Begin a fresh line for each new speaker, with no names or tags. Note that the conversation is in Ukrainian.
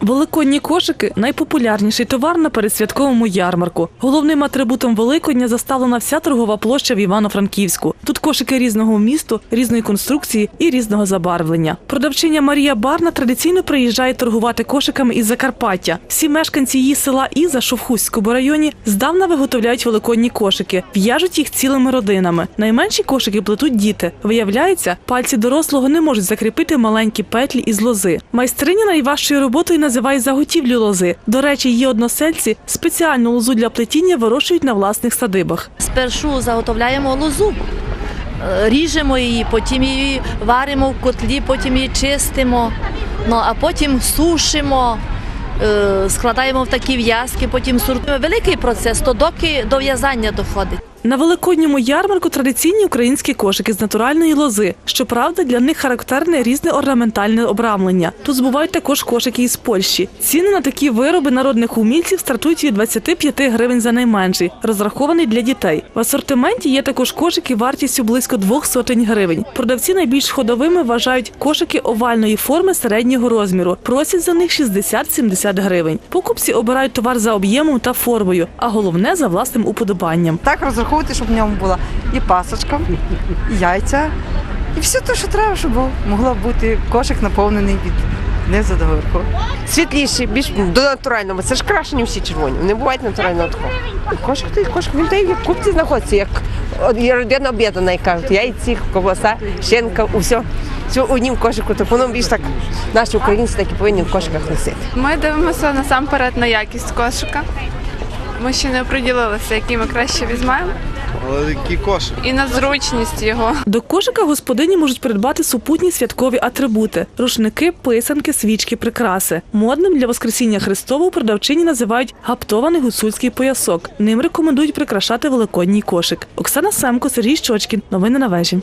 Великодні кошики найпопулярніший товар на передсвятковому ярмарку. Головним атрибутом Великодня заставлена вся торгова площа в Івано-Франківську. Тут кошики різного вмісту, різної конструкції і різного забарвлення. Продавчиня Марія Барна традиційно приїжджає торгувати кошиками із Закарпаття. Всі мешканці її села Іза, що районі, здавна виготовляють великодні кошики, в'яжуть їх цілими родинами. Найменші кошики плетуть діти. Виявляється, пальці дорослого не можуть закріпити маленькі петлі із лози. Майстриня найважчою роботою називає заготівлю лози. До речі, її односельці спеціальну лозу для плетіння вирощують на власних садибах.
Спершу заготовляємо лозу, е, ріжемо її, потім її варимо в котлі, потім її чистимо, ну а потім сушимо, е, складаємо в такі в'язки, потім сортуємо. Великий процес, то доки до в'язання доходить.
На великодньому ярмарку традиційні українські кошики з натуральної лози. Щоправда, для них характерне різне орнаментальне обрамлення. Тут збувають також кошики із Польщі. Ціни на такі вироби народних умільців стартують від 25 гривень за найменший, розрахований для дітей. В асортименті є також кошики вартістю близько двох сотень гривень. Продавці найбільш ходовими вважають кошики овальної форми середнього розміру. Просять за них 60-70 гривень. Покупці обирають товар за об'ємом та формою, а головне за власним уподобанням.
Так розраховувати, щоб в ньому була і пасочка, і яйця, і все те, що треба, щоб могла бути кошик наповнений від низу до верху.
світліші, більш до натурального. Це ж краще, ніж всі червоні. Не бувають натурального такого. Кошик той кошик, він той в купці знаходиться, як є родина об'єднана, як кажуть. Яйці, ковбаса, щенка, усе. Все у однім кошику, так воно більш так наші українці такі повинні в кошиках носити.
Ми дивимося насамперед на якість кошика. Ми ще не оприділилися, який ми краще візьмемо,
Але які кошик?
і на зручність його.
До кошика господині можуть придбати супутні святкові атрибути: рушники, писанки, свічки, прикраси. Модним для Воскресіння Христового продавчині називають гаптований гуцульський поясок. Ним рекомендують прикрашати великодній кошик. Оксана Семко, Сергій Щочкін. Новини на вежі.